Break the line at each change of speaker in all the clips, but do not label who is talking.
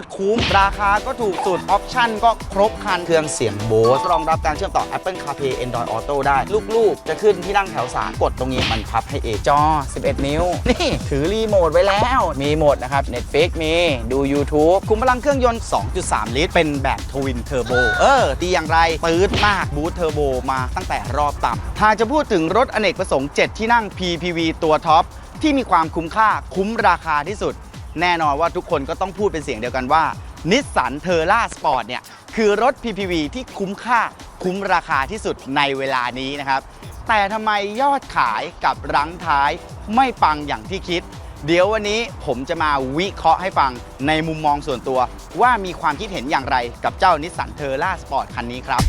ตรคุ้ม ราคาก็ถูกสุด ออปชั่นก็ครบครันเครื่องเสียงโบสรองรับการเชื่อมต่อ Apple CarPlay Android Auto ได้ ลูกๆ จะขึ้นที่นั่งแถวสามกดตรงนี้มันพับให้เองจอ 11 นิ้ว นี่ ถือรีโมทไว้แล้ว มีโหมดนะครับ Netflix มีดู YouTube คุมพลังเครื่องยนต์ 2.3 ลิตร เป็นแบบทวินเทอร์โบเออดีอย่างไรปื๊ดมากบูทเทอร์โบมาตั้งแต่รอบต่ำหากจะพูดถึงรถอเนกประสงค์ 7 ที่นั่ง PPV ตัวท็อปที่มีความคุ้มค่าคุ้มราคาที่สุด แน่นอนว่าทุกคนก็ต้องพูดเป็นเสียงเดียวกันว่านิสสันเทอร่าสปอร์ตเนี่ยคือรถ PPV ที่คุ้มค่าคุ้มราคาที่สุดในเวลานี้นะครับ แต่ทำไมยอดขายกับรั้งท้ายไม่ปังอย่างที่คิด เดี๋ยววันนี้ผมจะมาวิเคราะห์ให้ฟังในมุมมองส่วนตัว ว่ามีความคิดเห็นอย่างไรกับเจ้านิสสันเทอร่าสปอร์ตคันนี้ครับ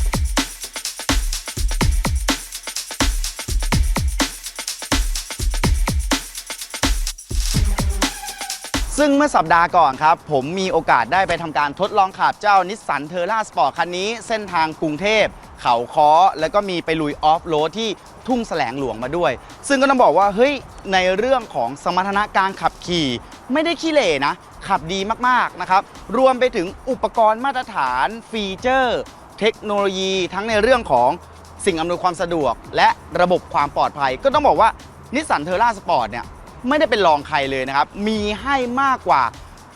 ซึ่งเมื่อสัปดาห์ก่อนครับ ผมมีโอกาสได้ไปทำการทดลองขับเจ้านิสสันเทอร่าสปอร์ตคันนี้ เส้นทางกรุงเทพ เขาค้อ แล้วก็มีไปลุยออฟโรดที่ทุ่งแสลงหลวงมาด้วย ซึ่งก็ต้องบอกว่า เฮ้ย ในเรื่องของสมรรถนะการขับขี่ ไม่ได้ขี้เหร่นะ ขับดีมากๆนะครับ รวมไปถึงอุปกรณ์มาตรฐานฟีเจอร์ เทคโนโลยี ทั้งในเรื่องของสิ่งอำนวยความสะดวก และระบบความปลอดภัย ก็ต้องบอกว่านิสสันเทอร่าสปอร์ตเนี่ย ไม่ได้เป็นรองใครเลยนะครับ มีให้มากกว่า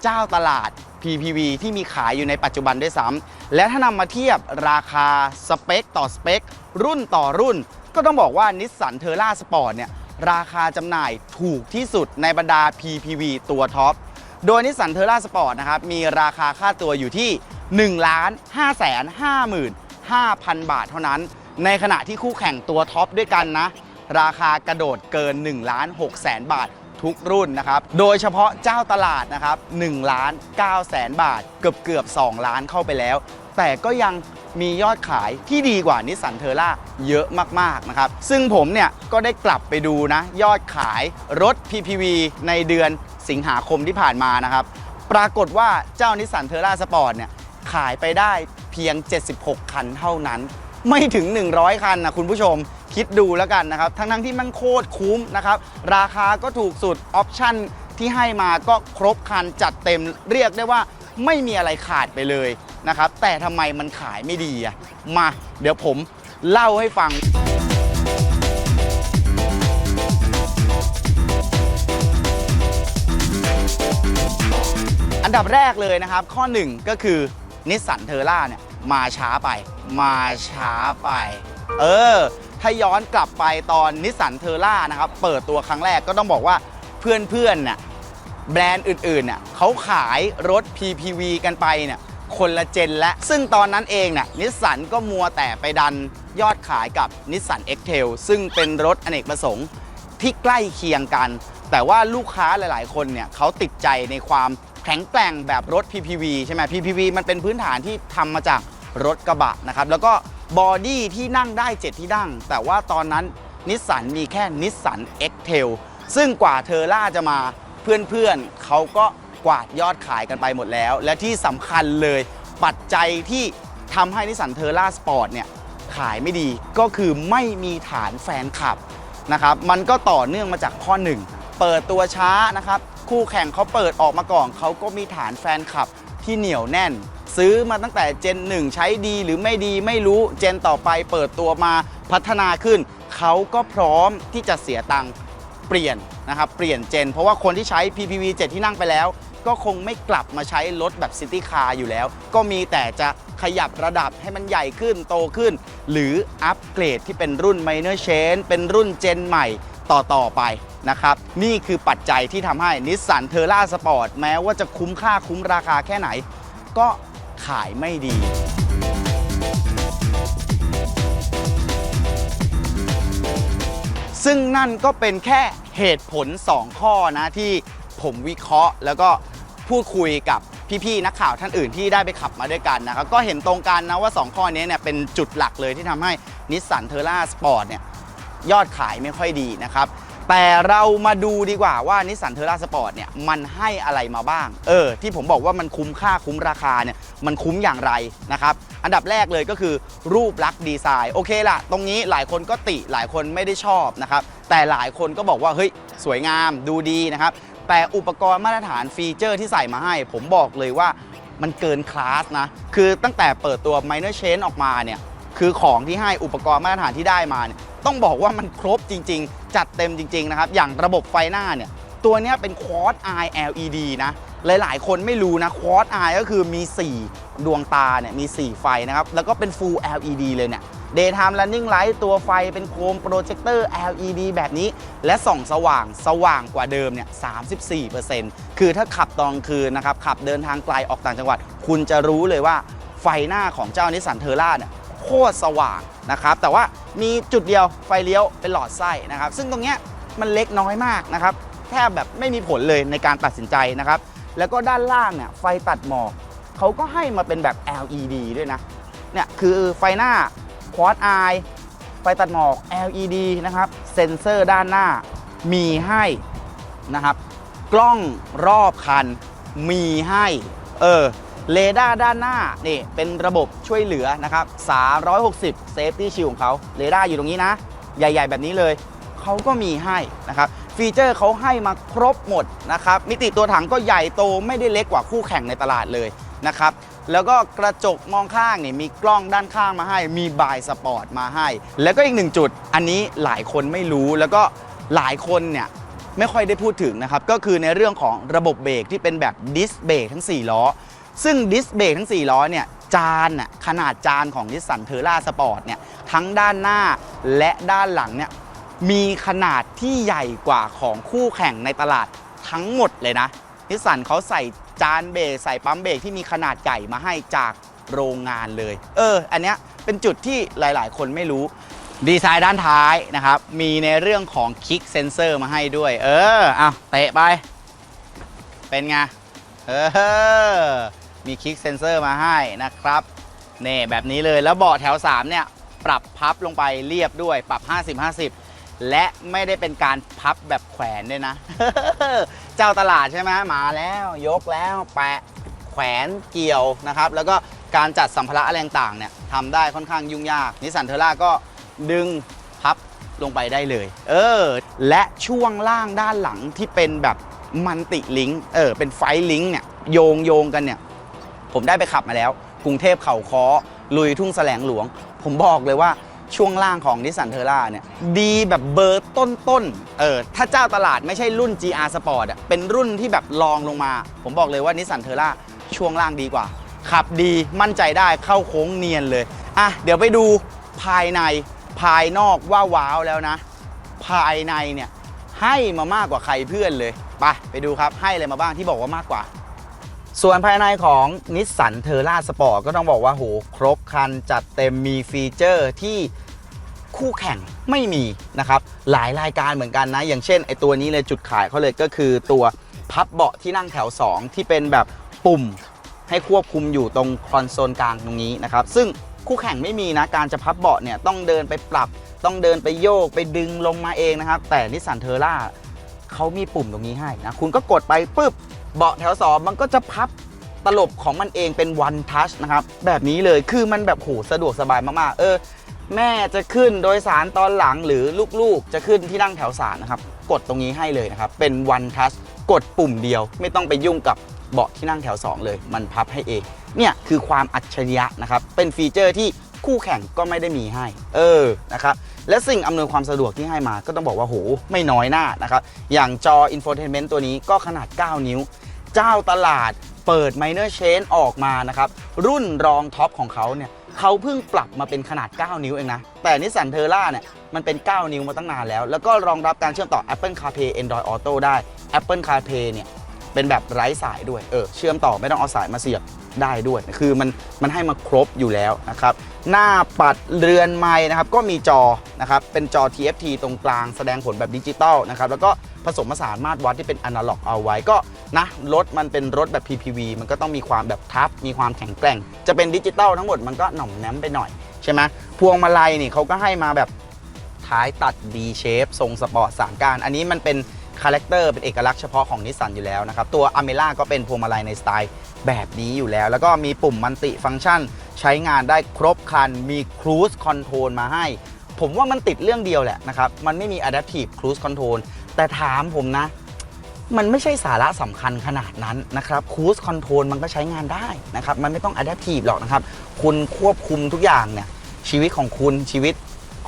เจ้าตลาด PPV ที่มีขายอยู่ในปัจจุบันด้วยซ้ำและถ้านำมาเทียบราคาสเปคต่อสเปค รุ่นต่อรุ่น ก็ต้องบอกว่านิสสันเทอร่าสปอร์ตเนี่ยราคาจำหน่ายถูกที่สุดในบรรดา PPV ตัวท็อป โดยนิสสันเทอร่าสปอร์ตนะครับมีราคาค่าตัวอยู่ที่ 1 5 5 5 5,000 บาทเท่านั้น ในขณะที่คู่แข่งตัวท็อปด้วยกันนะ ราคากระโดดเกิน1ล้าน6แสนบาททุกรุ่นนะครับ โดยเฉพาะเจ้าตลาดนะครับ1ล้าน9แสนบาท เกือบเกือบ2ล้านเข้าไปแล้ว แต่ก็ยังมียอดขายที่ดีกว่านิสสันเทอร่าเยอะมากๆนะครับ ซึ่งผมเนี่ยก็ได้กลับไปดูนะ ยอดขายรถ PPV ในเดือนสิงหาคมที่ผ่านมานะครับ ปรากฏว่าเจ้านิสสันเทอร่าสปอร์ตเนี่ยขายไปได้เพียง 76 คันเท่านั้น ไม่ถึง 100 คันนะคุณผู้ชมคิดดูแล้วกันนะครับ ทั้งทั้งที่มันโคตรคุ้มนะครับ ราคาก็ถูกสุดออปชั่นที่ให้มาก็ครบคันจัดเต็มเรียกได้ว่าไม่มีอะไรขาดไปเลยนะครับ แต่ทำไมมันขายไม่ดีอะมา เดี๋ยวผมเล่าให้ฟังอันดับแรกเลยนะครับ ข้อ 1 ก็คือนิสสันเทอร่าเนี่ยมาช้าไป มาช้าไป เออ ถ้าย้อนกลับไปตอนนิสสันเทอร่านะครับ เปิดตัวครั้งแรกก็ต้องบอกว่าเพื่อนๆเนี่ยแบรนด์อื่นๆเนี่ยเขาขายรถ PPV กันไปเนี่ยคนละเจนและ ซึ่งตอนนั้นเองเนี่ยนิสสันก็มัวแต่ไปดันยอดขายกับนิสสัน x t a i l ซึ่งเป็นรถอเนกประสงค์ที่ใกล้เคียงกัน แต่ว่าลูกค้าหลายๆ คนเนี่ยเขาติดใจในความแข็งแกร่งแบบรถ PPV ใช่ไหม PPV มันเป็นพื้นฐานที่ทำมาจาก รถกระบะนะครับ แล้วก็บอดี้ที่นั่งได้ 7 ที่นั่ง แต่ว่าตอนนั้นนิสสันมีแค่นิสสัน x t a i l ซึ่งกว่าเทอร่าจะมาเพื่อนๆเขาก็กวาดยอดขายกันไปหมดแล้ว และที่สำคัญเลยปัจจัยที่ทำให้นิสสันเทอร่าสปอร์ตเนี่ยขายไม่ดีก็คือไม่มีฐานแฟนคลับนะครับ มันก็ต่อเนื่องมาจากข้อ 1 เปิดตัวช้านะครับ คู่แข่งเขาเปิดออกมาก่อนเขาก็มีฐานแฟนคลับที่เหนียวแน่น ซื้อมาตั้งแต่เจน 1 ใช้ดีหรือไม่ดีไม่รู้เจนต่อไปเปิดตัวมาพัฒนาขึ้น เขาก็พร้อมที่จะเสียตังค์เปลี่ยนนะครับเปลี่ยนเจน เพราะว่าคนที่ใช้ PPV 7 ที่นั่งไปแล้ว ก็คงไม่กลับมาใช้รถแบบซิตี้คาร์อยู่แล้ว ก็มีแต่จะขยับระดับให้มันใหญ่ขึ้นโตขึ้น หรืออัปเกรดที่เป็นรุ่น Minor Change เป็นรุ่นเจนใหม่ต่อต่อไปนะครับ นี่คือปัจจัยที่ทำให้นิสสันเทอร่าสปอร์ตแม้ว่าจะคุ้มค่าคุ้มราคาแค่ไหน ก็ ขายไม่ดีซึ่งนั่นก็เป็นแค่เหตุผล 2 ข้อนะที่ผมวิเคราะห์ แล้วก็พูดคุยกับพี่ๆนักข่าวท่านอื่นที่ได้ไปขับมาด้วยกันนะครับก็เห็นตรงกันนะว่า 2 ข้อนี้เนี่ยเป็นจุดหลักเลยที่ทำให้นิสสันเทอร่าสปอร์ตเนี่ยยอดขายไม่ค่อยดีนะครับ แต่เรามาดูดีกว่าว่านิสสันเทอร่าสปอร์ตเนี่ยมันให้อะไรมาบ้าง เออ ที่ผมบอกว่ามันคุ้มค่าคุ้มราคาเนี่ยมันคุ้มอย่างไรนะครับ อันดับแรกเลยก็คือรูปลักษณ์ดีไซน์ โอเคละตรงนี้หลายคนก็ติหลายคนไม่ได้ชอบนะครับ แต่หลายคนก็บอกว่าเฮ้ยสวยงามดูดีนะครับ แต่อุปกรณ์มาตรฐานฟีเจอร์ที่ใส่มาให้ ผมบอกเลยว่ามันเกินคลาสนะ คือตั้งแต่เปิดตัว Minor Change ออกมาเนี่ยคือของที่ให้อุปกรณ์มาตรฐานที่ได้มาเนี่ยต้องบอกว่ามันครบจริงจัดเต็มจริงๆนะครับอย่างระบบไฟหน้าเนี่ยตัวเนี้ยเป็น Quad Eye LED นะหลายๆ คนไม่รู้นะ Quad Eye ก็คือมี 4 ดวงตาเนี่ยมี 4 ไฟนะครับแล้วก็เป็น Full LED เลยเนี่ย Daytime Running Light ตัวไฟเป็นโคมโปรเจคเตอร์ LED แบบนี้ และส่องสว่างสว่างกว่าเดิมเนี่ย 34%คือถ้าขับตอนคืนนะครับขับเดินทางไกลออกต่างจังหวัด คุณจะรู้เลยว่าไฟหน้าของเจ้านิสสันเทอร่าเนี่ย โคตรสว่างนะครับแต่ว่ามีจุดเดียวไฟเลี้ยวเป็นหลอดไส้นะครับ ซึ่งตรงเนี้ยมันเล็กน้อยมากนะครับแทบแบบไม่มีผลเลยในการตัดสินใจนะครับแล้วก็ด้านล่างเนี่ยไฟตัดหมอกเขาก็ให้มาเป็นแบบ LED ด้วยนะเนี่ยคือไฟหน้า Quad Eye ไฟตัดหมอก LED นะครับเซ็นเซอร์ด้านหน้ามีให้นะครับ กล้องรอบคันมีให้ เออ เรดาร์ด้านหน้านี่เป็นระบบช่วยเหลือนะครับ 360 Safety Shield ของเขาเรดาร์อยู่ตรงนี้นะ ใหญ่ ๆ แบบนี้เลยเขาก็มีให้นะครับฟีเจอร์เขาให้มาครบหมดนะครับมิติตัวถังก็ใหญ่โตไม่ได้เล็กกว่าคู่แข่งในตลาดเลยนะครับแล้วก็กระจกมองข้างนี่มีกล้องด้านข้างมาให้ มีบายสปอร์ตมาให้ แล้วก็อีกหนึ่งจุด อันนี้หลายคนไม่รู้แล้วก็หลายคนเนี่ยไม่ค่อยได้พูดถึงนะครับ ก็คือในเรื่องของระบบเบรกที่เป็นแบบดิสเบรกทั้ง 4 ล้อ ซึ่งดิสเบรกทั้ง 4 ล้อเนี่ยจานน่ะขนาดจานของนิสสันเทอร่าสปอร์ตเนี่ยทั้งด้านหน้าและด้านหลังเนี่ยมีขนาดที่ใหญ่กว่าของคู่แข่งในตลาดทั้งหมดเลยนะนิสสันเขาใส่จานเบรกใส่ปั๊มเบรกที่มีขนาดใหญ่มาให้จากโรงงานเลย เออ อันเนี้ยเป็นจุดที่หลายๆ คนไม่รู้ดีไซน์ด้านท้ายนะครับ มีในเรื่องของค i กเซนเซอร์มาให้ด้วย เออเอาเตะไป เป็นไง เออ มีค i กเซนเซอร์มาให้นะครับนี่แบบนี้เลยแล้วเบาะแถว 3 เนี่ย ปรับพับลงไปเรียบด้วยปรับ 50-50 และไม่ได้เป็นการพับแบบแขวนด้วยนะ เจ้าตลาดใช่ไหมมาแล้วยกแล้วแปะแขวนเกี่ยวนะครับ แล้วก็การจัดสัมภาระอะไรต่างเนี่ยทำได้ค่อนข้างยุ่งยากนิสสันเทอร่าก็ดึงพับลงไปได้เลย เออ และช่วงล่างด้านหลังที่เป็นแบบมันติลิงเออเป็นไฟลิงก์เนี่ยโยงโยงกันเนี่ย ผมได้ไปขับมาแล้ว กรุงเทพเขาค้อลุยทุ่งแสลงหลวง ผมบอกเลยว่าช่วงล่างของนิสสันเทอร่าเนี่ยดีแบบเบอร์ต้นๆเออถ้าเจ้าตลาดไม่ใช่รุ่น GR Sport อะเป็นรุ่นที่แบบรองลงมา ผมบอกเลยว่านิสสันเทอร่าช่วงล่างดีกว่า ขับดีมั่นใจได้เข้าโค้งเนียนเลย อะ เดี๋ยวไปดูภายในภายนอกว่าว้าวแล้วนะ ภายในเนี่ยให้มามากกว่าใครเพื่อนเลย ไปไปดูครับให้อะไรมาบ้างที่บอกว่ามากกว่า ส่วนภายในของนิสสันเทอร่าสปอร์ตก็ต้องบอกว่าโหครบคันจัดเต็มมีฟีเจอร์ที่คู่แข่งไม่มีนะครับ หลายรายการเหมือนกันนะ อย่างเช่นไอตัวนี้เลยจุดขายเขาเลยก็คือตัวพับเบาะที่นั่งแถว 2 ที่เป็นแบบปุ่มให้ควบคุมอยู่ตรงคอนโซลกลางตรงนี้นะครับ ซึ่งคู่แข่งไม่มีนะ การจะพับเบาะเนี่ยต้องเดินไปปรับ ต้องเดินไปโยกไปดึงลงมาเองนะครับ แต่นิสสันเทอร่าเขามีปุ่มตรงนี้ให้นะ คุณก็กดไปปุ๊บ เบาะแถวสองมันก็จะพับตลบของมันเองเป็น one touch นะครับ แบบนี้เลยคือมันแบบโหสะดวกสบายมากๆ เออ แม่จะขึ้นโดยสารตอนหลังหรือลูกๆ จะขึ้นที่นั่งแถวสารนะครับ กดตรงนี้ให้เลยนะครับ เป็น one touch กดปุ่มเดียว ไม่ต้องไปยุ่งกับเบาะที่นั่งแถว 2 เลย มันพับให้เอง เนี่ยคือความอัจฉริยะนะครับ เป็นฟีเจอร์ที่คู่แข่งก็ไม่ได้มีให้ เออนะครับ และสิ่งอำนวยความสะดวกที่ให้มาก็ต้องบอกว่าโหไม่น้อยหน้านะครับ อย่างจอ infotainment ตัวนี้ก็ขนาด 9 นิ้ว เจ้าตลาดเปิด minor change ออกมานะครับ รุ่นรองท็อปของเขาเนี่ยเขาเพิ่งปรับมาเป็นขนาด 9 นิ้วเองนะ แต่นิสสันเทอร่าเนี่ยมันเป็น 9 นิ้วมาตั้งนานแล้ว แล้วก็รองรับการเชื่อมต่อ Apple CarPlay Android Auto ได้ Apple CarPlay เนี่ยเป็นแบบไร้สายด้วยเออเชื่อมต่อไม่ต้องเอาสายมาเสียบได้ด้วย คือมันมันให้มาครบอยู่แล้วนะครับ หน้าปัดเรือนไม้นะครับก็มีจอนะครับเป็นจอ TFT ตรงกลางแสดงผลแบบดิจิตอลนะครับแล้วก็ผสมผสานมาตรวัดที่เป็นอนาล็อกเอาไว้ก็นะรถมันเป็นรถแบบ PPV มันก็ต้องมีความแบบทับ มีความแข็งแกร่ง จะเป็นดิจิตอลทั้งหมดมันก็หน่อมแนมไปหน่อยใช่ไหมพวงมาลัยนี่เขาก็ให้มาแบบท้ายตัด D shape ทรงสปอร์ตสามก้านอันนี้มันเป็น คาแรคเตอร์เป็นเอกลักษณ์เฉพาะของนิสสันอยู่แล้วนะครับ ตัวอเมล่าก็เป็นพวงมาลัยในสไตล์แบบนี้อยู่แล้ว แล้วก็มีปุ่มมันติฟังก์ชัน ใช้งานได้ครบครัน มี Cruise Control มาให้ ผมว่ามันติดเรื่องเดียวแหละนะครับ มันไม่มี Adaptive Cruise Control แต่ถามผมนะ มันไม่ใช่สาระสำคัญขนาดนั้นนะครับคูสคอนโทรลมันก็ใช้งานได้นะครับ มันไม่ต้องอะ d ด p ทีฟหรอกนะครับ คุณควบคุมทุกอย่างเนี่ยชีวิตของคุณชีวิต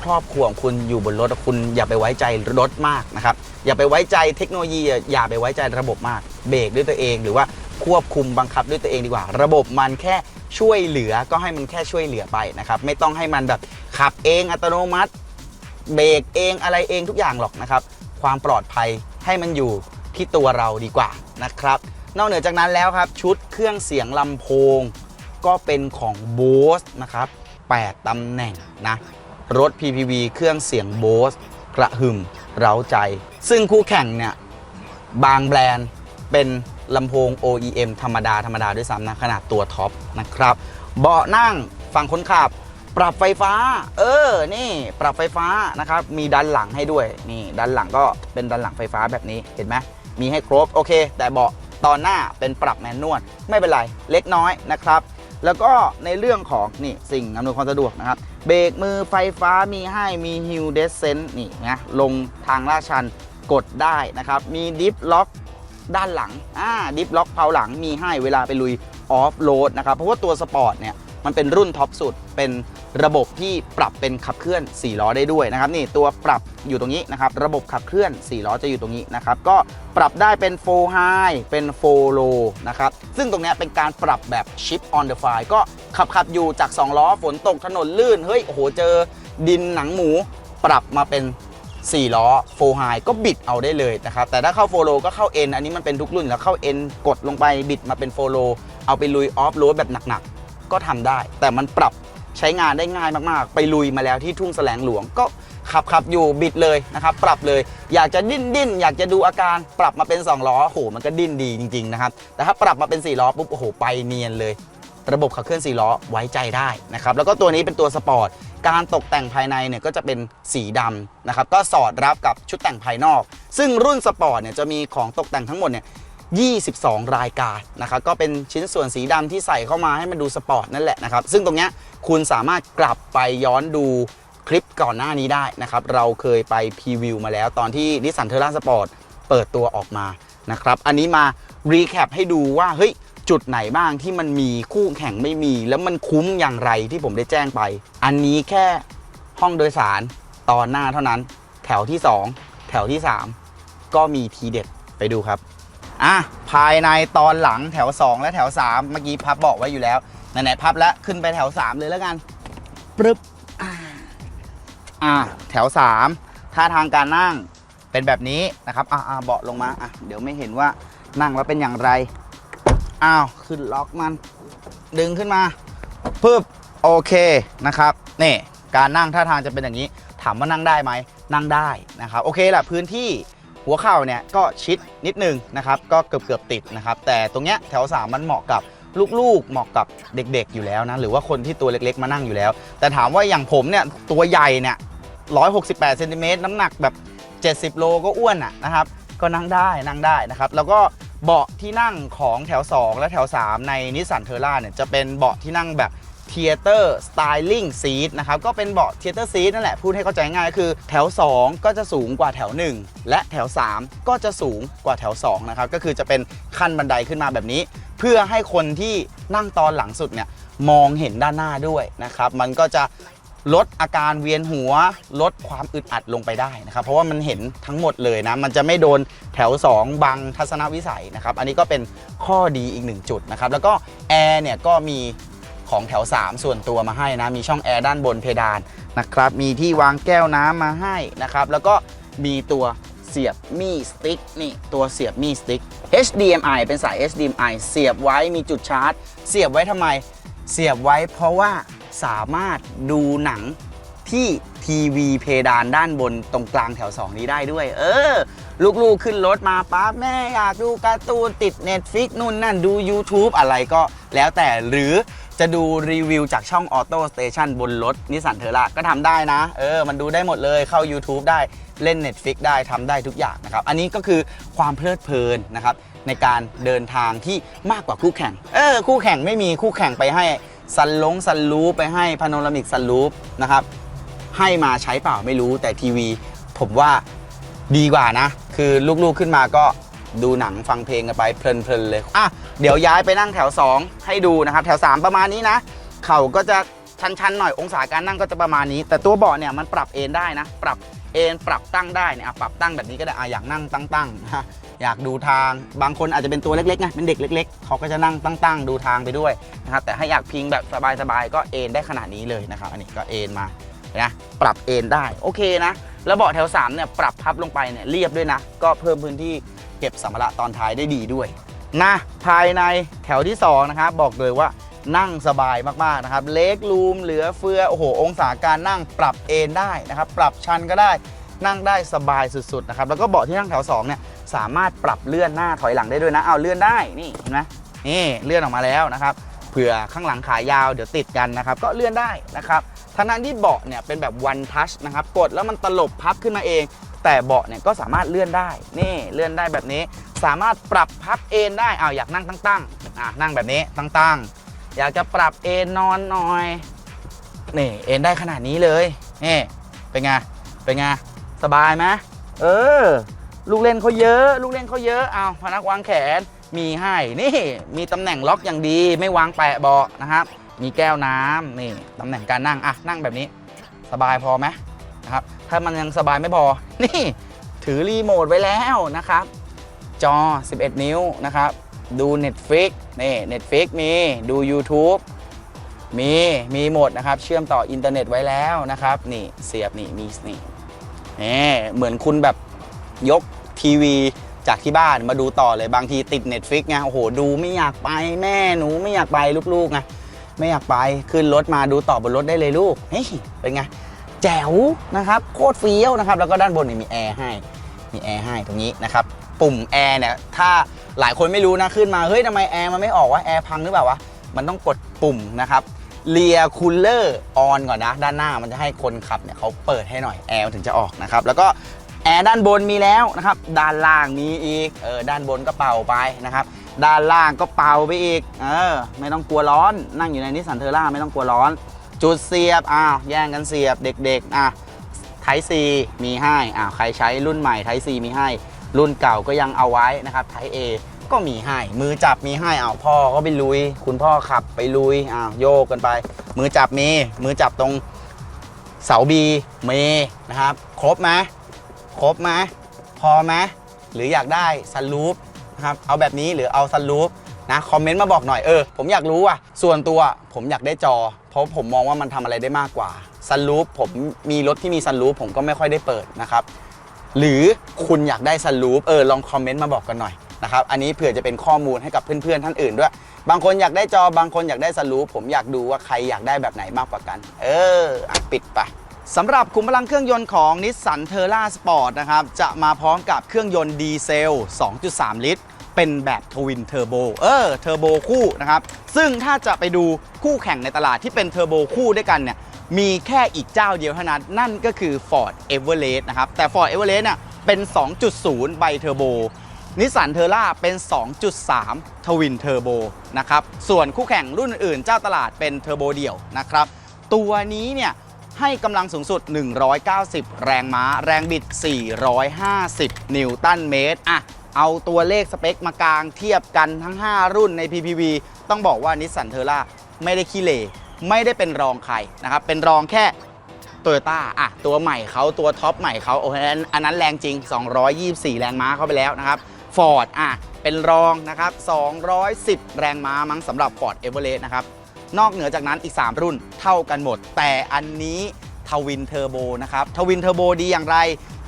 ครอบครัวของคุณอยู่บนรถคุณอย่าไปไว้ใจรถมากนะครับ อย่าไปไว้ใจเทคโนโลยีอย่าไปไว้ใจระบบมาก เบรกด้วยตัวเอง หรือว่าควบคุมบังคับด้วยตัวเองดีกว่า ระบบมันแค่ช่วยเหลือก็ให้มันแค่ช่วยเหลือไปนะครับ ไม่ต้องให้มันแบบขับเองอัตโนมัติ เบรกเองอะไรเองทุกอย่างหรอกนะครับ ความปลอดภัยให้มันอยู่ที่ตัวเราดีกว่านะครับ นอกเหนือจากนั้นแล้วครับ ชุดเครื่องเสียงลำโพง ก็เป็นของ Bose นะครับ 8ตำแหน่งนะ รถ PPV เครื่องเสียง Bose กระหึ่ม เร้าใจ ซึ่งคู่แข่งเนี่ย บางแบรนด์เป็นลำโพง OEM ธรรมดา ธรรมดาด้วยซ้ำนะ ขนาดตัวท็อปนะครับ เบาะนั่งฝั่งคนขับ ปรับไฟฟ้า เออ นี่ ปรับไฟฟ้านะครับ มีดันหลังให้ด้วย นี่ดันหลังก็เป็นดันหลังไฟฟ้าแบบนี้ เห็นไหม มีให้ครบ โอเค แต่เบาะตอนหน้าเป็นปรับแมนนวล ไม่เป็นไร เล็กน้อยนะครับ แล้วก็ในเรื่องของนี่สิ่งอำนวยความสะดวกนะครับ เบรกมือไฟฟ้ามีให้มีฮิลเดสเซนนี่นะลงทางลาดชันกดได้นะครับ มีดิฟล็อกด้านหลังอ่าดิฟล็อกเพาหลังมีให้เวลาไปลุยออฟโรดนะครับ เพราะว่าตัวสปอร์ตเนี่ยมันเป็นรุ่นท็อปสุด เป็นระบบที่ปรับเป็นขับเคลื่อน 4 ล้อได้ด้วยนะครับ นี่ตัวปรับอยู่ตรงนี้นะครับ ระบบขับเคลื่อน 4 ล้อจะอยู่ตรงนี้นะครับ ก็ปรับได้เป็น4 high เป็น4 low นะครับ ซึ่งตรงนี้เป็นการปรับแบบ chip on the fly ก็ ขับขับอยู่จาก2ล้อฝนตกถนนลื่น เฮ้ย โอ้โห เจอดินหนังหมูปรับมาเป็น 4 ล้อโฟไฮก็บิดเอาได้เลยนะครับ แต่ถ้าเข้าโฟโลก็เข้า N อันนี้มันเป็นทุกรุ่นแล้วเข้า N กดลงไปบิดมาเป็นโฟโลเอาไปลุยออฟโรดแบบหนักๆ ก็ทำได้ แต่มันปรับใช้งานได้ง่ายมากๆ ไปลุยมาแล้วที่ทุ่งแสลงหลวงก็ขับขับอยู่บิดเลยนะครับ ปรับเลยอยากจะดิ้นดิ้นอยากจะดูอาการปรับมาเป็น 2 ล้อโหมันก็ดิ้นดีจริง ๆ นะครับ แต่ถ้าปรับมาเป็น 4 ล้อปุ๊บโอ้โหไปเนียนเลย ระบบขับเคลื่อน4ล้อไว้ใจได้นะครับแล้วก็ตัวนี้เป็นตัวสปอร์ตการตกแต่งภายในเนี่ยก็จะเป็นสีดำนะครับก็สอดรับกับชุดแต่งภายนอก ซึ่งรุ่นสปอร์ตเนี่ยจะมีของตกแต่งทั้งหมดเนี่ย22 รายการนะครับก็เป็นชิ้นส่วนสีดำที่ใส่เข้ามาให้มันดูสปอร์ตนั่นแหละนะครับซึ่งตรงเนี้ยคุณสามารถกลับไปย้อนดูคลิปก่อนหน้านี้ได้นะครับเราเคยไปพรีวิวมาแล้วตอนที่นิสสันเทอร่าสปอร์ตเปิดตัวออกมานะครับอันนี้มารีแคปให้ดูว่าเฮ้ย จุดไหนบ้างที่มันมีคู่แข่งไม่มี แล้วมันคุ้มอย่างไรที่ผมได้แจ้งไป อันนี้แค่ห้องโดยสารตอนหน้าเท่านั้น แถวที่ 2 แถวที่ 3 ก็มีทีเด็ดไปดูครับอะภายในตอนหลังแถว 2 และแถว 3 เมื่อกี้พับเบอกไว้อยู่แล้วไหนๆพับแล้วขึ้นไปแถว 3 เลยแล้วกันปึ๊บอ่าอะแถว 3 ท่าทางการนั่งเป็นแบบนี้นะครับอะอะเบาะลงมาอะเดี๋ยวไม่เห็นว่านั่งแล้วเป็นอย่างไร อ้าวขึ้นล็อกมัน ดึงขึ้นมาปึ๊บโอเคนะครับนี่การนั่งท่าทางจะเป็นอย่างนี้ ถามว่านั่งได้ไหมนั่งได้นะครับโอเคแหละพื้นที่หัวเข่าเนี่ยก็ชิดนิดนึงนะครับก็เกือบเกือบติดนะครับแต่ตรงเนี้ยแถว 3 มันเหมาะกับลูกๆเหมาะกับเด็กๆอยู่แล้วนะหรือว่าคนที่ตัวเล็กๆมานั่งอยู่แล้ว แต่ถามว่าอย่างผมเนี่ยตัวใหญ่เนี่ย168เซนติเมตรน้ำหนักแบบ 70 โลก็อ้วนอะนะครับก็นั่งได้นั่งได้นะครับแล้วก็ เบาะที่นั่งของแถว 2 และแถว 3 ในนิสสันเทอร่าเนี่ยจะเป็นเบาะที่นั่งแบบเทเตอร์สไตลิ่งซีทนะครับก็เป็นเบาะเทเตอร์ซีทนั่นแหละพูดให้เข้าใจง่ายก็คือแถว 2 ก็จะสูงกว่าแถว 1 และแถว 3 ก็จะสูงกว่าแถว2นะครับก็คือจะเป็นขั้นบันไดขึ้นมาแบบนี้ เพื่อให้คนที่นั่งตอนหลังสุดเนี่ยมองเห็นด้านหน้าด้วยนะครับมันก็จะ ลดอาการเวียนหัว ลดความอึดอัดลงไปได้นะครับ เพราะว่ามันเห็นทั้งหมดเลยนะ มันจะไม่โดนแถว 2 บังทัศนวิสัยนะครับ อันนี้ก็เป็นข้อดีอีกหนึ่งจุดนะครับ แล้วก็แอร์เนี่ยก็มีของแถว 3 ส่วนตัวมาให้นะ มีช่องแอร์ด้านบนเพดานนะครับ มีที่วางแก้วน้ำมาให้นะครับ แล้วก็มีตัวเสียบมีสติ๊กนี่ตัวเสียบมีสติ๊ก HDMI เป็นสาย HDMI เสียบไว้มีจุดชาร์จ เสียบไว้ทำไม เสียบไว้เพราะว่า สามารถดูหนังที่ทีวีเพดานด้านบนตรงกลางแถว 2 นี้ได้ด้วย เออ ลูกๆขึ้นรถมาปั๊บแม่อยากดูการ์ตูนติด Netflix นู่นนั่นดู YouTube อะไรก็แล้วแต่หรือจะดูรีวิวจากช่อง Auto Station บนรถนิสสันเทอร่าก็ทำได้นะ เออ มันดูได้หมดเลยเข้า YouTube ได้เล่น Netflix ได้ทำได้ทุกอย่างนะครับ อันนี้ก็คือความเพลิดเพลินนะครับ ในการเดินทางที่มากกว่าคู่แข่ง เออ คู่แข่งไม่มีคู่แข่งไปให้ ซันลงซันรูปไปให้พาโนรามิกซันรูปนะครับ ให้มาใช้เปล่าไม่รู้แต่ทีวี ผมว่าดีกว่านะ คือลูกๆขึ้นมาก็ดูหนังฟังเพลงกันไปเพลินๆเลยอะเดี๋ยวย้ายไปนั่งแถว 2 ให้ดูนะครับ แถว 3 ประมาณนี้นะ เข่าก็จะชันๆหน่อยองศาการนั่งก็จะประมาณนี้ แต่ตัวเบาะเนี่ยมันปรับเอนได้นะ ปรับเอนปรับตั้งได้เนี่ยปรับตั้งแบบนี้ก็ได้อะอยากนั่งตั้งๆนะ อยากดูทาง บางคนอาจจะเป็นตัวเล็กๆไงเป็นเด็กเล็ก ๆ เขาก็จะนั่งตั้งๆ ดูทางไปด้วยนะครับแต่ถ้าอยากพิงแบบสบายๆก็เอนได้ขนาดนี้เลยนะครับอันนี้ก็เอนมานะปรับเอนได้โอเคนะแล้วเบาะแถว3เนี่ยปรับพับลงไปเนี่ยเรียบด้วยนะ ก็เพิ่มพื้นที่เก็บสัมภาระตอนท้ายได้ดีด้วยนะภายในแถวที่2นะครับบอกเลยว่านั่งสบายมากๆนะครับเล็กรูมเหลือเฟือโอ้โหองศาการนั่งปรับเอนได้นะครับปรับชันก็ได้นั่งได้สบายสุดๆนะครับแล้วก็เบาะที่นั่งแถว2เนี่ย สามารถปรับเลื่อนหน้าถอยหลังได้ด้วยนะเอาเลื่อนได้นี่เห็นไหมนี่เลื่อนออกมาแล้วนะครับเผื่อข้างหลังขายาวเดี๋ยวติดกันนะครับ ก็เลื่อนได้นะครับทั้งนั้นที่เบาะเนี่ยเป็นแบบ one touch นะครับกดแล้วมันตลบพับขึ้นมาเอง แต่เบาะเนี่ยก็สามารถเลื่อนได้ นี่เลื่อนได้แบบนี้ สามารถปรับพับเอนได้เอาอยากนั่งตั้งๆอะนั่งแบบนี้ตั้งๆ อยากจะปรับเอนนอนหน่อยนี่เอนได้ขนาดนี้เลยนี่เป็นไงเป็นไงสบายไหมเออ ลูกเล่นเขาเยอะ ลูกเล่นเขาเยอะเอาพนักวางแขนมีให้นี่มีตำแหน่งล็อกอย่างดี ไม่วางแปะเบาะนะครับ มีแก้วน้ำนี่ตำแหน่งการนั่งอะนั่งแบบนี้ สบายพอไหมนะครับถ้ามันยังสบายไม่พอ นี่ ถือรีโมทไว้แล้วนะครับ จอ 11 นิ้วนะครับ ดู Netflix นี่ Netflix มีดู YouTube มีมีหมดนะครับ เชื่อมต่ออินเทอร์เน็ตไว้แล้วนะครับ นี่เสียบนี่มีนี่นี่เหมือนคุณแบบยก ทีวีจากที่บ้านมาดูต่อเลยบางทีติด Netflix ไงโอ้โห ดูไม่อยากไปแม่หนูไม่อยากไปลูกๆไงไม่อยากไปขึ้นรถมาดูต่อบนรถได้เลยลูกเฮ้ยเป็นไงแจ๋วนะครับโคตรเฟี้ยวนะครับ แล้วก็ด้านบนนี่มีแอร์ให้มีแอร์ให้ตรงนี้นะครับปุ่มแอร์เนี่ยถ้าหลายคนไม่รู้นะขึ้นมาเฮ้ยทำไมแอร์มันไม่ออกวะแอร์พังหรือเปล่าวะมันต้องกดปุ่มนะครับเลียคูลเลอร์ออนก่อนนะ ด้านหน้ามันจะให้คนขับเนี่ยเขาเปิดให้หน่อยแอร์ถึงจะออกนะครับ แล้วก็ แอร์ด้านบนมีแล้วนะครับ ด้านล่างมีอีก เออ ด้านบนก็เป่าไปนะครับ ด้านล่างก็เป่าไปอีก เออ ไม่ต้องกลัวร้อน นั่งอยู่ในนิสสันเทอร่าไม่ต้องกลัวร้อน จุดเสียบ อ้าว แย่งกันเสียบ เด็กๆ อะ ไทซีมีให้อ่าว ใครใช้รุ่นใหม่ไทซีมีให้ รุ่นเก่าก็ยังเอาไว้นะครับ ไทเอก็มีให้ มือจับมีให้ อ้าว พ่อก็ไปลุย คุณพ่อขับไปลุย อ้าว โยกกันไป มือจับมี มือจับตรงเสาบีมีนะครับ ครบไหม ครบไหมพอไหมหรืออยากได้ซันรูฟนะครับเอาแบบนี้หรือเอาซันรูฟนะคอมเมนต์มาบอกหน่อยเออผมอยากรู้อะส่วนตัวผมอยากได้จอ เพราะผมมองว่ามันทำอะไรได้มากกว่าซันรูฟผมมีรถที่มีซันรูฟผมก็ไม่ค่อยได้เปิดนะครับหรือคุณอยากได้ซันรูฟเออลองคอมเมนต์มาบอกกันหน่อยนะครับอันนี้เผื่อจะเป็นข้อมูลให้กับเพื่อนๆท่านอื่นด้วย บางคนอยากได้จอบางคนอยากได้ซันรูฟผมอยากดูว่าใครอยากได้แบบไหนมากกว่ากัน เออปิดไป สำหรับขุมพลังเครื่องยนต์ของ Nissan t e r r a Sport นะครับ จะมาพร้อมกับเครื่องยนต์ดีเซล 2.3 ลิตร เป็นแบบทวินเทอร์โบ เออ เทอร์โบคู่นะครับ ซึ่งถ้าจะไปดูคู่แข่งในตลาดที่เป็นเทอร์โบคู่ด้วยกันเนี่ย มีแค่อีกเจ้าเดียวเท่านั้น นั่นก็คือ Ford Everest นะครับ แต่ Ford Everest เนี่ยเป็น 2.0 ไบเทอร์โบนิสสันเทอร่าเป็น 2.3 ทวินเทอร์โบนะครับ ส่วนคู่แข่งรุ่นอื่นเจ้าตลาดเป็นเทอร์โบเดี่ยวนะครับ ตัวนี้เนี่ย ให้กำลังสูงสุด 190 แรงม้า แรงบิด 450 นิวตันเมตรอะเอาตัวเลขสเปคมากลางเทียบกันทั้ง 5 รุ่นใน PPV ต้องบอกว่านิสสันเทอร่าไม่ได้ขี้เหร่ไม่ได้เป็นรองใครนะครับ เป็นรองแค่โตโยต้าอะตัวใหม่เขาตัวท็อปใหม่เขาโอ้โหอันนั้นอันนั้นแรงจริง 224 แรงม้าเข้าไปแล้วนะครับฟอร์ดอะเป็นรองนะครับ 210 แรงม้ามั้งสำหรับ Ford Everest นะครับ นอกเหนือจากนั้นอีก 3 รุ่นเท่ากันหมด แต่อันนี้ทวินเทอร์โบนะครับทวินเทอร์โบดีอย่างไร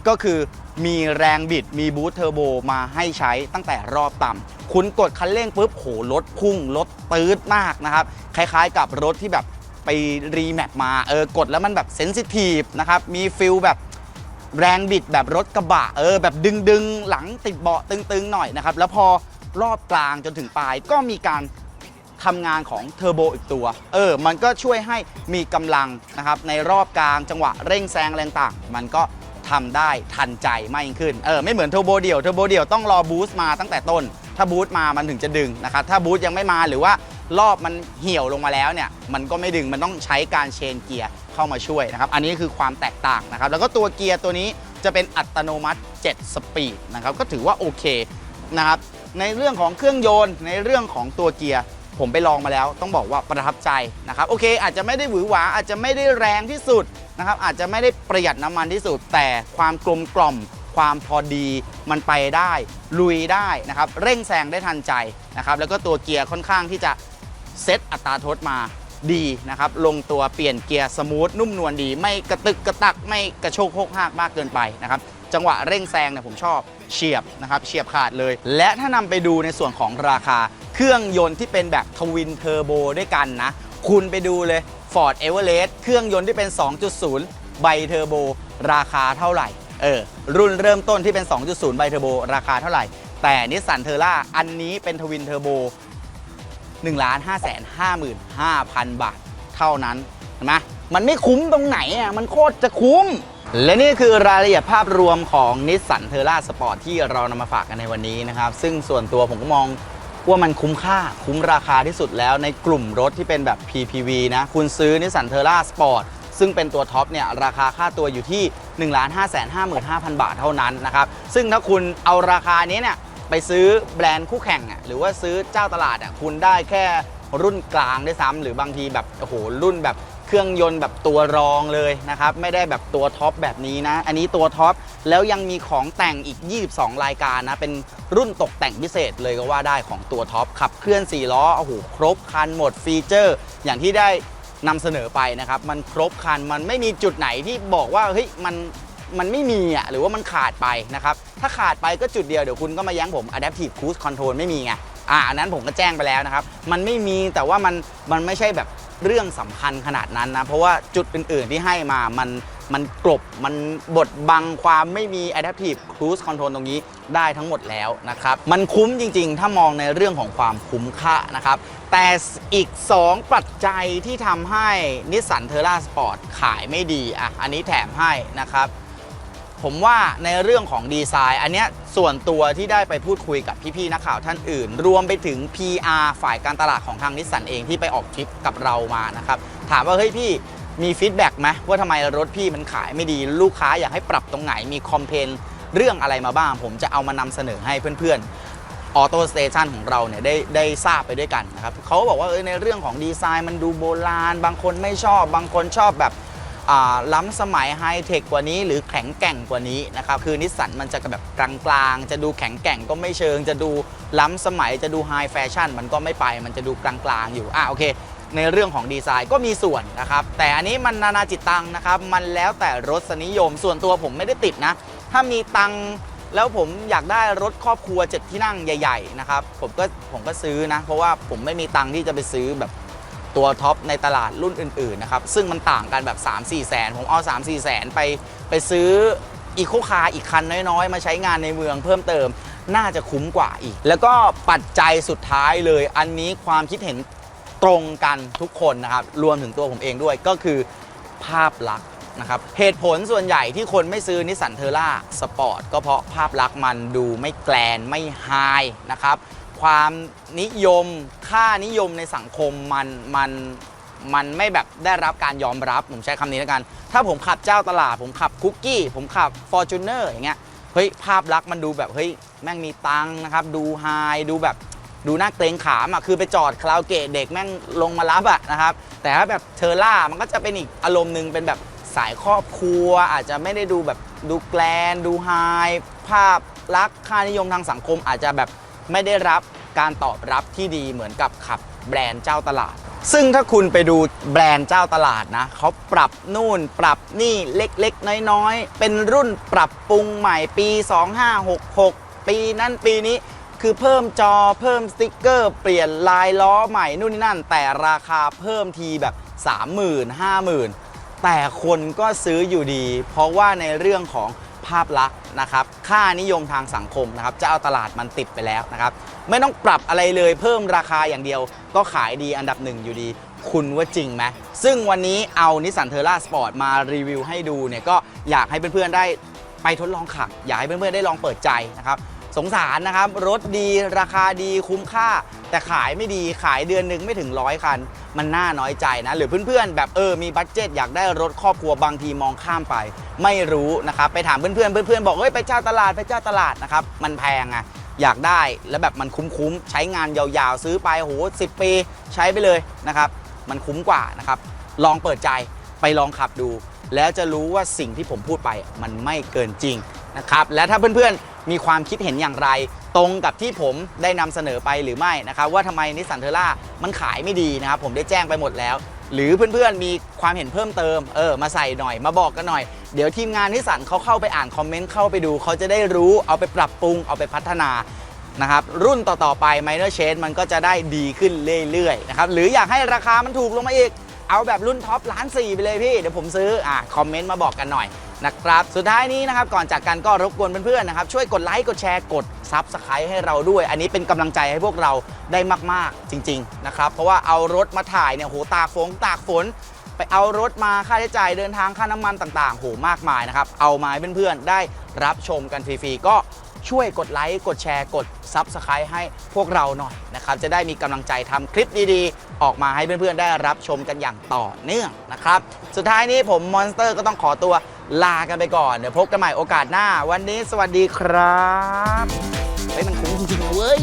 ก็คือมีแรงบิดมีบูสต์เทอร์โบมาให้ใช้ตั้งแต่รอบต่ำคุณกดคันเร่งปุ๊บโหรถพุ่งรถตืดมากนะครับ คล้ายๆกับรถที่แบบไปรีแมปมาเออกดแล้วมันแบบเซนซิทีฟนะครับ มีฟิลแบบแรงบิดแบบรถกระบะเออแบบดึงดึงหลังติดเบาะตึงๆหน่อยนะครับ แล้วพอรอบกลางจนถึงปลายก็มีการ ทำงานของเทอร์โบอีกตัว เออ มันก็ช่วยให้มีกำลังนะครับในรอบกลางจังหวะเร่งแซงแรงต่าง มันก็ทำได้ทันใจมากยิ่งขึ้น เออ ไม่เหมือนเทอร์โบเดี่ยว เทอร์โบเดี่ยวต้องรอบูสต์มาตั้งแต่ต้น ถ้าบูสต์มามันถึงจะดึงนะครับ ถ้าบูสต์ยังไม่มาหรือว่ารอบมันเหี่ยวลงมาแล้วเนี่ย มันก็ไม่ดึง มันต้องใช้การเชนเกียร์เข้ามาช่วยนะครับ อันนี้คือความแตกต่างนะครับ แล้วก็ตัวเกียร์ตัวนี้จะเป็นอัตโนมัติ 7 สปีดนะครับ ก็ถือว่าโอเคนะครับ ในเรื่องของเครื่องยนต์ ในเรื่องของตัวเกียร์ ผมไปลองมาแล้วต้องบอกว่าประทับใจนะครับโอเค อาจจะไม่ได้หวือหวาอาจจะไม่ได้แรงที่สุดนะครับอาจจะไม่ได้ประหยัดน้ำมันที่สุด แต่ความกลมกล่อมความพอดีมันไปได้ ลุยได้นะครับเร่งแซงได้ทันใจนะครับแล้วก็ตัวเกียร์ค่อนข้างที่จะเซตอัตราทษมาดีนะครับลงตัวเปลี่ยนเกียร์สมูทนุ่มนวลดี ไม่กระตึกกระตักไม่กระโชกโคกหักมากเกินไปนะครับจังหวะเร่งแซงเนี่ยผมชอบ เฉียบนะครับเฉียบขาดเลย และถ้านำไปดูในส่วนของราคา เครื่องยนต์ที่เป็นแบบทวินเทอร์โบด้วยกันนะ คุณไปดูเลย Ford Everest เครื่องยนต์ที่เป็น 2.0 ไบเทอร์โบ ราคาเท่าไหร่เออรุ่นเริ่มต้นที่เป็น 2.0 ไบเทอร์โบ ราคาเท่าไหร่ แต่นิสสันเทอร่าอันนี้เป็นทวินเทอร์โบ1 5 5 5 5 0 0 0 บาท เท่านั้นเห็นไหมมันไม่คุ้มตรงไหนอะมันโคตรจะคุ้ม และนี่คือรายละเอียดภาพรวมของนิสสันเทอร่าสปอร์ตที่เรานำมาฝากกันในวันนี้นะครับ ซึ่งส่วนตัวผมก็มองว่ามันคุ้มค่าคุ้มราคาที่สุดแล้วในกลุ่มรถที่เป็นแบบ PPV นะ คุณซื้อนิสสันเทอร่าสปอร์ตซึ่งเป็นตัวท็อปเนี่ยราคาค่าตัวอยู่ที่ 1 5 5 5 5 0 0 0บาทเท่านั้นนะครับ ซึ่งถ้าคุณเอาราคานี้เนี่ยไปซื้อแบรนด์คู่แข่งอะหรือว่าซื้อเจ้าตลาดอะคุณได้แค่รุ่นกลางได้วยซ้ำหรือบางทีแบบโอ้โหรุ่นแบบ เครื่องยนต์แบบตัวรองเลยนะครับ ไม่ได้แบบตัวท็อปแบบนี้นะ อันนี้ตัวท็อปแล้วยังมีของแต่งอีก 22 รายการนะ เป็นรุ่นตกแต่งพิเศษเลยก็ว่าได้ของตัวท็อปขับเคลื่อน 4 ล้อโอ้โหครบคันหมดฟีเจอร์ อย่างที่ได้นำเสนอไปนะครับ มันครบคันมันไม่มีจุดไหนที่บอกว่าเฮ้ยมันมันไม่มีอะหรือว่ามันขาดไปนะครับ ถ้าขาดไปก็จุดเดียว เดี๋ยวคุณก็มาแย้งผม Adaptive Cruise Control ไม่มีไงอ่าอันนั้นผมก็แจ้งไปแล้วนะครับ มันไม่มีแต่ว่ามันมันไม่ใช่แบบ เรื่องสำคัญขนาดนั้นนะ เพราะว่าจุดอื่น ๆ ที่ให้มามันมันกลบมันบดบังความไม่มี Adaptive Cruise Control ตรงนี้ได้ทั้งหมดแล้วนะครับ มันคุ้มจริง ๆ ถ้ามองในเรื่องของความคุ้มค่านะครับ แต่อีก 2 ปัจจัยที่ทำให้นิสสันเทอร่าสปอร์ตขายไม่ดีอะอันนี้แถมให้นะครับ ผมว่าในเรื่องของดีไซน์ อันเนี้ยส่วนตัวที่ได้ไปพูดคุยกับพี่ๆนักข่าวท่านอื่น รวมไปถึง PR ฝ่ายการตลาดของทางนิสสันเองที่ไปออกทริปกับเรามานะครับ ถามว่าเฮ้ยพี่มีฟีดแบ็กไหมว่าทำไมรถพี่มันขายไม่ดีลูกค้าอยากให้ปรับตรงไหนมีคอมเพนเรื่องอะไรมาบ้าง ผมจะเอามานำเสนอให้เพื่อนๆออโต้สเตชันของเราเนี่ยได้ได้ทราบไปด้วยกันนะครับเขาก็บอกว่าเออในเรื่องของดีไซน์มันดูโบราณ บางคนไม่ชอบ บางคนชอบแบบ ล้ำสมัยไฮเทคกว่านี้ หรือแข็งแกร่งกว่านี้นะครับคือนิสสันมันจะแบบกลางๆ จะดูแข็งแกร่งก็ไม่เชิง จะดูล้ำสมัยจะดูไฮแฟชั่นมันก็ไม่ไปมันจะดูกลางๆอยู่อะโอเค ในเรื่องของดีไซน์ก็มีส่วนนะครับแต่อันนี้มันนานาจิตตังนะครับมันแล้วแต่รสนิยมส่วนตัวผมไม่ได้ติดนะ ถ้ามีตังแล้วผมอยากได้รถครอบครัวเจ็ดที่นั่งใหญ่ ๆ นะครับ ผมก็ผมก็ซื้อนะ เพราะว่าผมไม่มีตังค์ที่จะไปซื้อแบบ ตัวท็อปในตลาดรุ่นอื่นๆนะครับซึ่งมันต่างกันแบบ 3 4 แสน ผมเอา 3 4 แสนไปไปซื้ออีโคคาร์อีกคันน้อยๆ มาใช้งานในเมืองเพิ่มเติมน่าจะคุ้มกว่าอีก แล้วก็ปัจจัยสุดท้ายเลย อันนี้ความคิดเห็นตรงกันทุกคนนะครับ รวมถึงตัวผมเองด้วยก็คือภาพลักษณ์นะครับ เหตุผลส่วนใหญ่ที่คนไม่ซื้อนิสสันเทอร่าสปอร์ตก็เพราะภาพลักษณ์มันดูไม่แกลนไม่ไฮนะครับ ความนิยมค่านิยมในสังคมมันมันมันไม่แบบได้รับการยอมรับผมใช้คำนี้แล้วกัน ถ้าผมขับเจ้าตลาด ผมขับคุกกี้ผมขับ f o r t u n e r อย่างเงี้ยเฮ้ยภาพลักษณ์มันดูแบบเฮ้ยแม่งมีตังนะครับดูไฮดูแบบดูน่าเกรงขามอะคือไปจอดคาราโอเกะเด็กแม่งลงมารับอะนะครับแต่ถ้าแบบเทอร่ามันก็จะเป็นอีกอารมณ์หนึ่งเป็นแบบสายครอบครัว อาจจะไม่ได้ดูแบบดูแกลนดูไฮภาพลักษณ์ค่านิยมทางสังคมอาจจะแบบ ไม่ได้รับการตอบรับที่ดีเหมือนกับขับแบรนด์เจ้าตลาด ซึ่งถ้าคุณไปดูแบรนด์เจ้าตลาดนะเขาปรับนู่นปรับนี่เล็กๆ น้อยๆ เป็นรุ่นปรับปรุงใหม่ปี 2566 ปีนั้นปีนี้คือเพิ่มจอเพิ่มสติกเกอร์ เปลี่ยนลายล้อใหม่นู่นนี่นั่น แต่ราคาเพิ่มทีแบบ 30,000 50,000 แต่คนก็ซื้ออยู่ดี เพราะว่าในเรื่องของ ภาพลักษณ์นะครับค่านิยมทางสังคมนะครับจะเอาตลาดมันติดไปแล้วนะครับไม่ต้องปรับอะไรเลยเพิ่มราคาอย่างเดียว ก็ขายดีอันดับหนึ่งอยู่ดี คุณว่าจริงไหมซึ่งวันนี้เอานิสสันเทอร่าสปอร์ตมารีวิวให้ดูเนี่ยก็อยากให้เพื่อนๆได้ไปทดลองขับ อยากให้เพื่อนๆได้ลองเปิดใจนะครับ สงสารนะครับ รถดีราคาดีคุ้มค่า แต่ขายไม่ดีขายเดือนหนึ่งไม่ถึงร้อยคัน มันน่าน้อยใจนะ หรือเพื่อนๆ แบบเออมีบัตเจ็ตอยากได้รถครอบครัวบางทีมองข้ามไป ไม่รู้นะครับ ไปถามเพื่อนๆเพื่อนๆบอกเฮ้ยไปเจ้าตลาดไปเจ้าตลาดนะครับมันแพงไงอยากได้แล้วแบบมันคุ้มๆใช้งานยาวๆ ซื้อไปโหสิปีใช้ไปเลยนะครับ มันคุ้มกว่านะครับ ลองเปิดใจไปลองขับดู แล้วจะรู้ว่าสิ่งที่ผมพูดไปมันไม่เกินจริงนะครับ และถ้าเพื่อนๆ มีความคิดเห็นอย่างไร ตรงกับที่ผมได้นำเสนอไปหรือไม่นะครับว่าทำไมนิสสันเทอร่ามันขายไม่ดีนะครับผมได้แจ้งไปหมดแล้ว หรือเพื่อนๆมีความเห็นเพิ่มเติมเออมาใส่หน่อยมาบอกกันหน่อย เดี๋ยวทีมงานนิสสันเขาเข้าไปอ่านคอมเมนต์เข้าไปดูเขาจะได้รู้เอาไปปรับปรุงเอาไปพัฒนานะครับรุ่นต่อๆไป Minor Change มันก็จะได้ดีขึ้นเรื่อยๆนะครับหรืออยากให้ราคามันถูกลงมาอีก เอาแบบรุ่นท็อปล้านสี่ไปเลยพี่ เดี๋ยวผมซื้ออะคอมเมนต์มาบอกกันหน่อย นะครับสุดท้ายนี้นะครับก่อนจากกันก็รบกวนเพื่อนๆนะครับช่วยกดไลค์กดแชร์กดซับสไครต์ให้เราด้วย อันนี้เป็นกำลังใจให้พวกเราได้มากๆจริงๆนะครับเพราะว่าเอารถมาถ่ายเนี่ยโหตากฝนตากฝน ไปเอารถมาค่าใช้จ่ายเดินทางค่าน้ำมันต่างๆโหมากมายนะครับเอามาให้เพื่อนๆได้รับชมกันฟรีๆก็ช่วยกดไลค์กดแชร์กด Subscribe ให้พวกเราหน่อยนะครับจะได้มีกำลังใจทำคลิปดีๆ ออกมาให้เพื่อนๆได้รับชมกันอย่างต่อเนื่องนะครับ สุดท้ายนี้ผมมอนสเตอร์ก็ต้องขอตัว ลากันไปก่อนเดี๋ยวพบกันใหม่โอกาสหน้า วันนี้สวัสดีครับเฮ้ยมันคุ้มจริงๆเว้ย